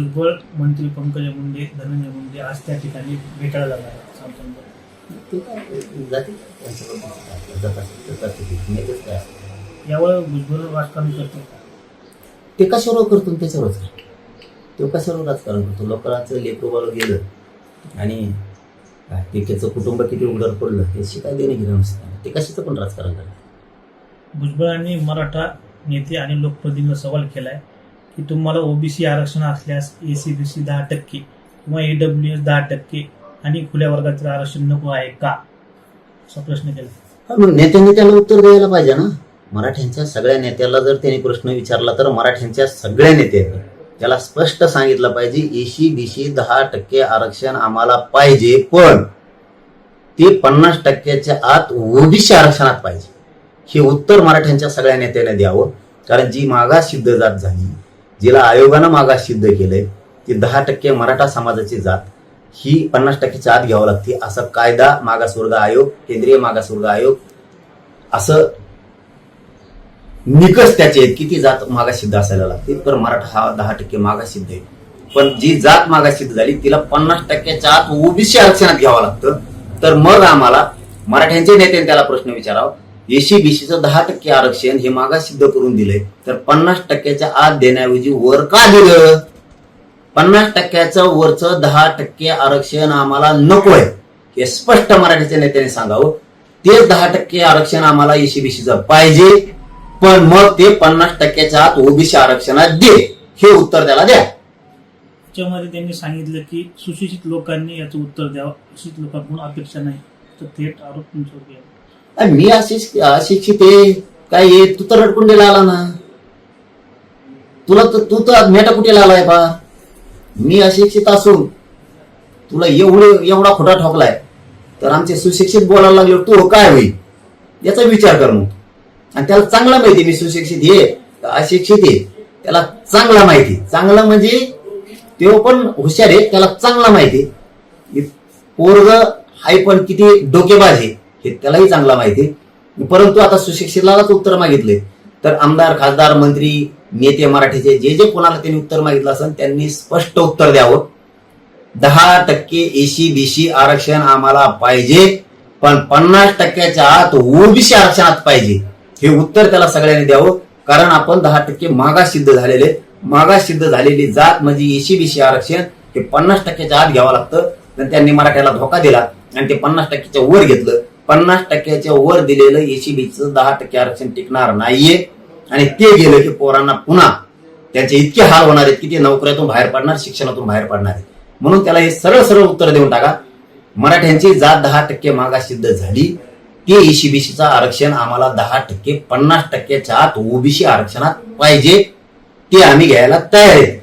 भुजबळ मंत्री पंकजा मुंडे धनंजय मुंडे आज त्या ठिकाणी भेटायला जाणार आहेत. असतात. यावर भुजबळ राजकारण करतो ते कशावर करतो त्याच्यावरच तो कशावर राजकारण करतो? लोकांचं लेकरोबाला गेलं आणि ते त्याचं कुटुंब किती उघडर पडलं हे काय देणे घेणं ते कशाचं पण राजकारण करतात. भुजबळांनी मराठा नेते आणि लोकप्रतिनिधींना सवाल केलाय. की तुम्हाला ओबीसी आरक्षण असल्यास ए सी बी सी दहा टक्के किंवा ए डब्ल्यू एस दहा टक्के आणि खुल्या वर्गाचं आरक्षण नको आहे का? असा प्रश्न केला. मग नेत्यांनी त्याला उत्तर द्यायला पाहिजे ना? मराठ्यांच्या सगळ्या नेत्याला जर त्यांनी प्रश्न विचारला तर मराठ्यांच्या सगळ्या नेत्यांनी त्याला स्पष्ट सांगितलं पाहिजे एसी बीसी दहा टक्के आरक्षण आम्हाला पाहिजे पण ते पन्नास टक्क्याच्या आत ओबीसी आरक्षणात पाहिजे. हे उत्तर मराठ्यांच्या सगळ्या नेत्याने द्यावं कारण जी मागास सिद्ध जात झाली जिला आयोगानं मागास सिद्ध केलंय ती दहा टक्के मराठा समाजाची जात ही पन्नास टक्केच्या आत घ्यावं लागते. असं कायदा मागासवर्ग आयोग केंद्रीय मागासवर्ग आयोग असं निकष त्याचे आहेत की ती जात मागासिद्ध असायला लागते. तर मराठा हा दहा टक्के मागासिद्ध आहे. पण जी जात मागासिद्ध झाली तिला पन्नास टक्क्याच्या आत ओबीसी आरक्षणात घ्यावं लागतं. तर मग आम्हाला मराठ्यांचे नेत्याने त्याला प्रश्न विचारावा. एसीबीसीचं दहा टक्के आरक्षण हे मागासिद्ध करून दिलंय. तर पन्नास टक्क्याच्या आत देण्याऐवजी वर का दिलं? पन्नास टक्क्याचं वरचं दहा टक्के आरक्षण आम्हाला नकोय हे स्पष्ट मराठीच्या नेत्याने सांगावं. ते दहा टक्के आरक्षण आम्हाला एसीबीसीचं पाहिजे. पण मग ते पन्नास टक्क्याच्या आत ओबीसी आरक्षणात दे. हे उत्तर त्याला द्या. त्याच्यामध्ये त्यांनी सांगितलं की सुशिक्षित लोकांनी याचं उत्तर द्यावं. सुशिक्षित लोकांकडून अपेक्षा नाही. तर थेट आरोप तुमच्यावर अरे मी अशिक्षित अशिक्षित आहे काय ये तू तर रडकुंडीला आला ना. तुला तर तू तर मेटा कुठेला आलाय बा. मी अशिक्षित असून तुला एवढे एवढा खोटा ठोकलाय. तर आमचे सुशिक्षित बोलायला लागले तू काय होईल? याचा विचार कर मग. आणि त्याला चांगला माहिती मी सुशिक्षित ये अशिक्षित आहे त्याला चांगला माहिती. चांगला म्हणजे तो पण हुशार आहे त्याला चांगला माहिती. आहे. पोरग हाय पण किती डोकेबाज आहे. हे त्यालाही चांगला माहिती. आहे. परंतु आता सुशिक्षितलाच उत्तर मागितले. तर आमदार खासदार मंत्री नेते मराठीचे जे जे कोणाला त्यांनी उत्तर मागितलं असेल त्यांनी स्पष्ट उत्तर द्यावं. दहा टक्के एसी बीसी आरक्षण आम्हाला पाहिजे पण पन्नास टक्क्याच्या आत ओबीसी आरक्षणात पाहिजे. हे उत्तर त्याला सगळ्यांनी द्यावं. कारण आपण दहा टक्के मागास सिद्ध झालेले मागास सिद्ध झालेली जात म्हणजे एसी बीसी आरक्षण हे पन्नास टक्क्याच्या आत घ्यावं लागतं. तर त्यांनी मराठ्याला धोका दिला आणि ते पन्नास टक्क्याच्या वर घेतलं. पन्नास टक्क्याच्या वर दिलेलं एसी बीचं दहा टक्के आरक्षण टिकणार नाहीये. आणि ते गेलं की पोरांना पुन्हा त्यांचे इतके हाल होणार आहेत की ते नोकऱ्यातून बाहेर पडणार शिक्षणातून बाहेर पडणार आहेत. म्हणून त्याला हे सरळ सरळ उत्तर देऊन टाका. मराठ्यांची जात दहा टक्के मागास सिद्ध झाली. ते एसीबीसीचं आरक्षण आम्हाला दहा टक्के पन्नास टक्क्याच्या आत ओबीसी आरक्षणात पाहिजे. ते आम्ही घ्यायला तयार आहेत.